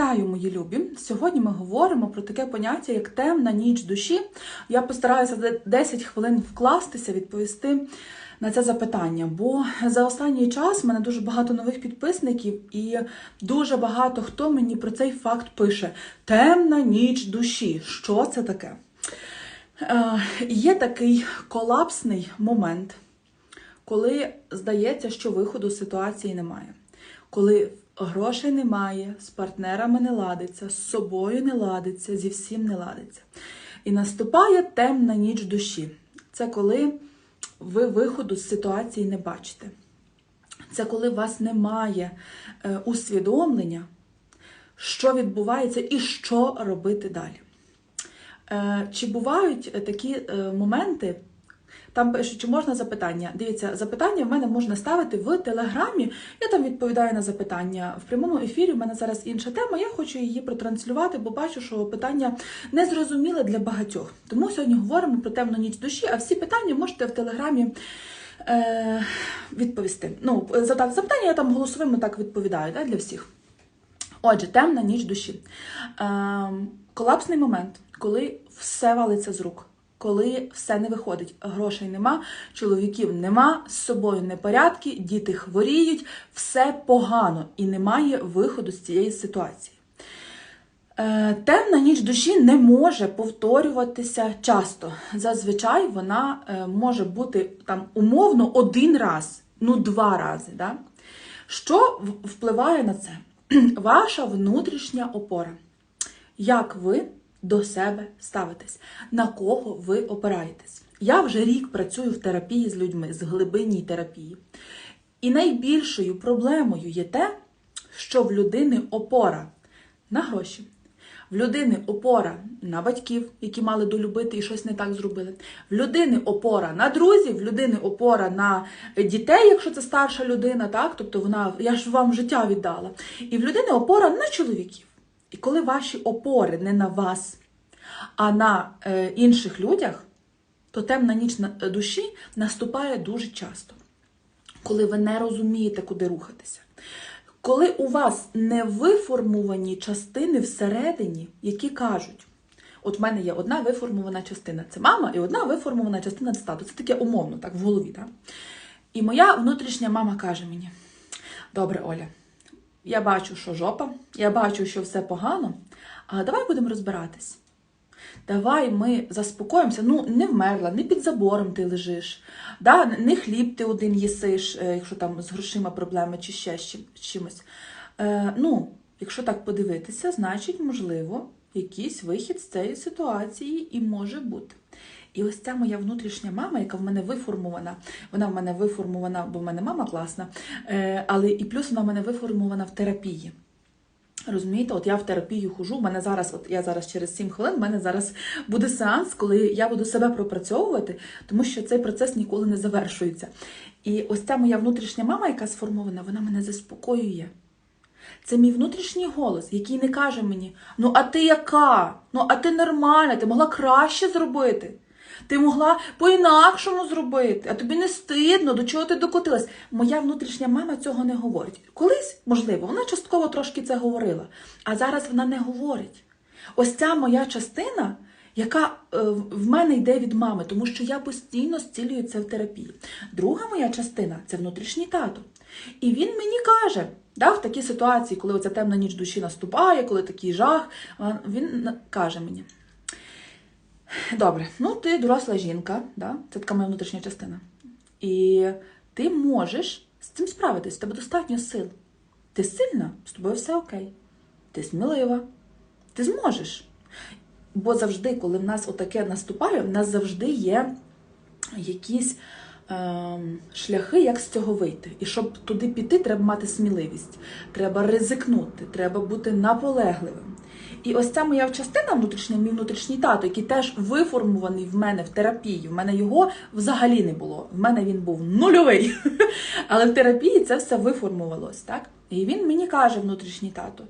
Вітаю, мої любі! Сьогодні ми говоримо про таке поняття, як темна ніч душі. Я постараюся за 10 хвилин вкластися, відповісти на це запитання, бо за останній час в мене дуже багато нових підписників, і дуже багато хто мені про цей факт пише: темна ніч душі. Що це таке? Е, є такий колапсний момент, коли здається, що виходу з ситуації немає. Коли грошей немає, з партнерами не ладиться, з собою не ладиться, зі всім не ладиться. І наступає темна ніч душі. Це коли ви виходу з ситуації не бачите. Це коли у вас немає е, усвідомлення, що відбувається і що робити далі. Е, Чи бувають такі е, моменти? Там пишуть, чи можна запитання. Дивіться, запитання в мене можна ставити в телеграмі. Я там відповідаю на запитання. В прямому ефірі в мене зараз інша тема. Я хочу її протранслювати, бо бачу, що питання не зрозуміле для багатьох. Тому сьогодні говоримо про темну ніч душі, а всі питання можете в телеграмі е, відповісти. Ну, задати запитання, я там голосовими так відповідаю да, для всіх. Отже, темна ніч душі. Е, колапсний момент, коли все валиться з рук. Коли все не виходить, грошей нема, чоловіків нема, з собою непорядки, діти хворіють, все погано і немає виходу з цієї ситуації. Е, Темна ніч душі не може повторюватися часто. Зазвичай вона е, може бути там умовно один раз, ну два рази. Да? Що впливає на це? Ваша внутрішня опора. Як ви до себе ставитесь, на кого ви опираєтесь. Я вже рік працюю в терапії з людьми, з глибинній терапії. І найбільшою проблемою є те, що в людини опора на гроші, в людини опора на батьків, які мали долюбити і щось не так зробили. В людини опора на друзів, в людини опора на дітей, якщо це старша людина, так? Тобто вона, я ж вам життя віддала. І в людини опора на чоловіків. І коли ваші опори не на вас, а на е, інших людях, то темна ніч на е, душі наступає дуже часто, коли ви не розумієте, куди рухатися. Коли у вас не виформовані частини всередині, які кажуть, от в мене є одна виформована частина, це мама, і одна виформована частина це тато. Це таке умовно, так, в голові. Так? І моя внутрішня мама каже мені: добре, Оля, я бачу, що жопа, я бачу, що все погано, але давай будемо розбиратись. Давай ми заспокоїмося. Ну, не вмерла, не під забором ти лежиш, да? не хліб ти один їсиш, е, якщо там з грошима проблеми чи ще з чимось. Е, ну, якщо так подивитися, значить, можливо, якийсь вихід з цієї ситуації і може бути. І ось ця моя внутрішня мама, яка в мене виформована, вона в мене виформована, бо в мене мама класна, е, але і плюс вона в мене виформована в терапії. Розумієте, от я в терапію хожу. в мене зараз, от я зараз через 7 хвилин, в мене зараз буде сеанс, коли я буду себе пропрацьовувати, тому що цей процес ніколи не завершується. І ось ця моя внутрішня мама, яка сформована, вона мене заспокоює. Це мій внутрішній голос, який не каже мені: ну а ти яка? Ну, а ти нормальна, ти могла краще зробити. Ти могла по-інакшому зробити, а тобі не стидно, до чого ти докотилась. Моя внутрішня мама цього не говорить. Колись, можливо, вона частково трошки це говорила, а зараз вона не говорить. Ось ця моя частина, яка е, в мене йде від мами, тому що я постійно зцілюю це в терапії. Друга моя частина це внутрішній тато. І він мені каже, да, в такій ситуації, коли оця темна ніч душі наступає, коли такий жах, він каже мені. Добре, ну ти доросла жінка, да? це така моя внутрішня частина. І ти можеш з цим справитись, тебе достатньо сил. Ти сильна, з тобою все окей. Ти смілива, ти зможеш. Бо завжди, коли в нас отаке наступає, в нас завжди є якісь ем, шляхи, як з цього вийти. І щоб туди піти, треба мати сміливість, треба ризикнути, треба бути наполегливим. І ось ця моя частина внутрішня, мій внутрішній тато, який теж виформований в мене в терапії. В мене його взагалі не було. В мене він був нульовий. Але в терапії це все виформувалось, так? І він мені каже, внутрішній тато: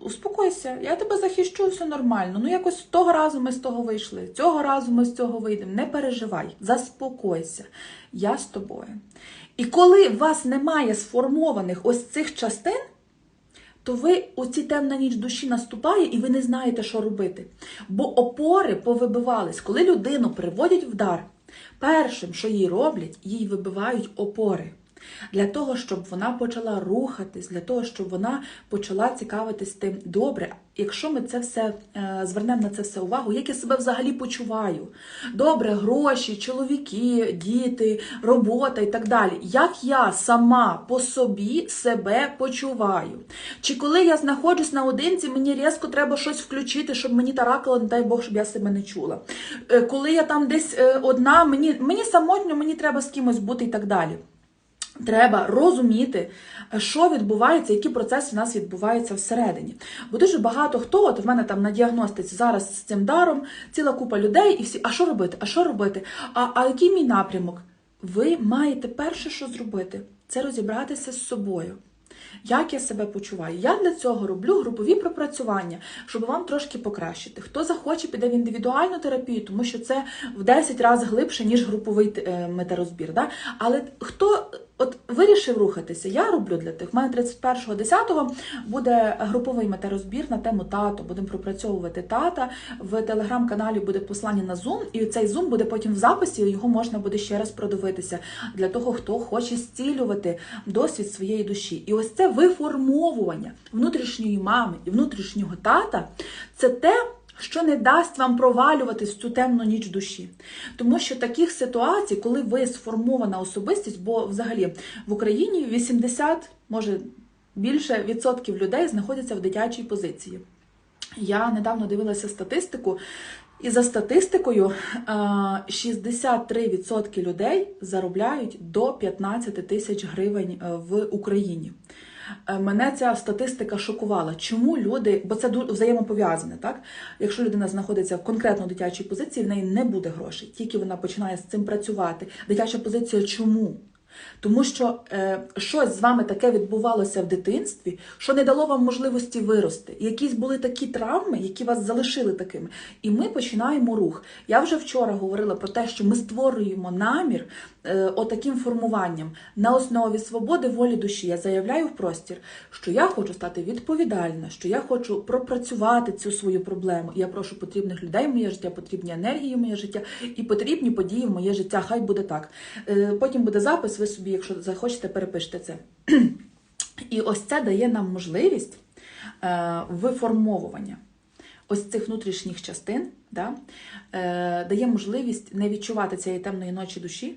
успокойся, я тебе захищу, все нормально. Ну якось того разу ми з того вийшли, цього разу ми з цього вийдемо. Не переживай, заспокойся, я з тобою. І коли у вас немає сформованих ось цих частин, то ви оці темна ніч душі наступає, і ви не знаєте, що робити. Бо опори повибивались. Коли людину приводять в дар, першим, що їй роблять, їй вибивають опори. Для того, щоб вона почала рухатись, для того, щоб вона почала цікавитись тим добре. Якщо ми це все е, звернемо на це все увагу, як я себе взагалі почуваю? Добре, гроші, чоловіки, діти, робота і так далі. Як я сама по собі себе почуваю? Чи коли я знаходжусь наодинці, мені різко треба щось включити, щоб мені таракало, не дай Бог, щоб я себе не чула. Е, Коли я там десь е, одна, мені, мені самотньо, мені треба з кимось бути і так далі. Треба розуміти, що відбувається, які процеси в нас відбуваються всередині. Бо дуже багато хто, от в мене там на діагностиці зараз з цим даром, ціла купа людей, і всі, а що робити? А що робити? А, а який мій напрямок? Ви маєте перше, що зробити, це розібратися з собою. Як я себе почуваю? Я для цього роблю групові пропрацювання, щоб вам трошки покращити. Хто захоче, піде в індивідуальну терапію, тому що це в 10 разів глибше, ніж груповий е, метарозбір. Да? Але хто от вирішив рухатися, я роблю для тих. У мене 31.10 буде груповий метарозбір на тему тато. Будемо пропрацьовувати тата. В телеграм-каналі буде послання на Zoom, і цей Zoom буде потім в записі, його можна буде ще раз продивитися для того, хто хоче зцілювати досвід своєї душі. І ось це виформовування внутрішньої мами і внутрішнього тата це те. Що не дасть вам провалюватись в цю темну ніч душі. Тому що таких ситуацій, коли ви сформована особистість, бо взагалі в Україні 80, може більше відсотків людей знаходяться в дитячій позиції. Я недавно дивилася статистику, і за статистикою е, 63% людей заробляють до 15 тисяч гривень е, в Україні. Е, Мене ця статистика шокувала. Чому люди, бо це взаємопов'язане, так? Якщо людина знаходиться в конкретно дитячій позиції, в неї не буде грошей. Тільки вона починає з цим працювати. Дитяча позиція чому? Тому що е, щось з вами таке відбувалося в дитинстві, що не дало вам можливості вирости. Якісь були такі травми, які вас залишили такими. І ми починаємо рух. Я вже вчора говорила про те, що ми створюємо намір е, отаким формуванням на основі свободи волі душі. Я заявляю в простір, що я хочу стати відповідальна, що я хочу пропрацювати цю свою проблему. Я прошу потрібних людей в моє життя, потрібні енергії в моє життя і потрібні події в моє життя. Хай буде так. Е, Потім буде запис. Ви собі, якщо захочете, перепишете це. І ось це дає нам можливість е, виформовування ось цих внутрішніх частин, да, е, дає можливість не відчувати цієї темної ночі душі,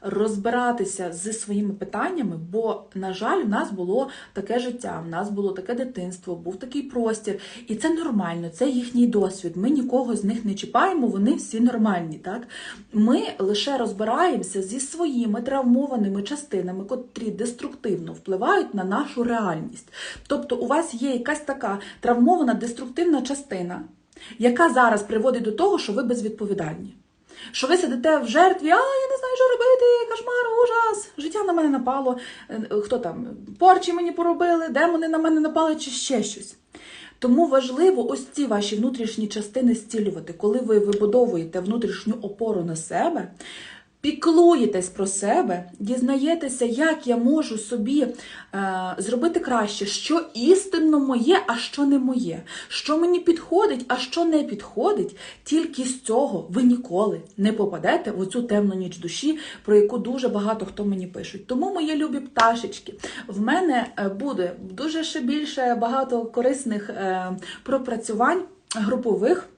розбиратися зі своїми питаннями, бо, на жаль, в нас було таке життя, в нас було таке дитинство, був такий простір, і це нормально, це їхній досвід. Ми нікого з них не чіпаємо, вони всі нормальні. Так? Ми лише розбираємося зі своїми травмованими частинами, котрі деструктивно впливають на нашу реальність. Тобто, у вас є якась така травмована деструктивна частина, яка зараз приводить до того, що ви безвідповідальні. Що ви сидите в жертві, а я не знаю, що робити, кошмар, ужас. Життя на мене напало. Е, Хто там? Порчі мені поробили, демони на мене напали, чи ще щось. Тому важливо ось ці ваші внутрішні частини зцілювати, коли ви вибудовуєте внутрішню опору на себе. Піклуєтесь про себе, дізнаєтеся, як я можу собі е, зробити краще, що істинно моє, а що не моє, що мені підходить, а що не підходить. Тільки з цього ви ніколи не попадете в оцю темну ніч душі, про яку дуже багато хто мені пишуть. Тому, мої любі пташечки, в мене е, буде дуже ще більше багато корисних е, пропрацювань групових.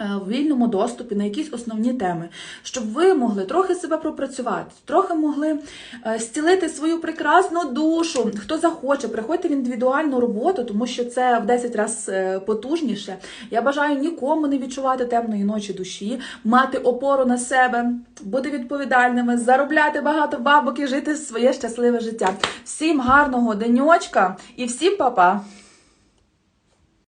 Е, В вільному доступі на якісь основні теми, щоб ви могли трохи себе пропрацювати, трохи могли е, зцілити свою прекрасну душу. Хто захоче, приходьте в індивідуальну роботу, тому що це в 10 разів потужніше. Я бажаю нікому не відчувати темної ночі душі, мати опору на себе, бути відповідальними, заробляти багато бабок і жити своє щасливе життя. Всім гарного денечка і всім па-па!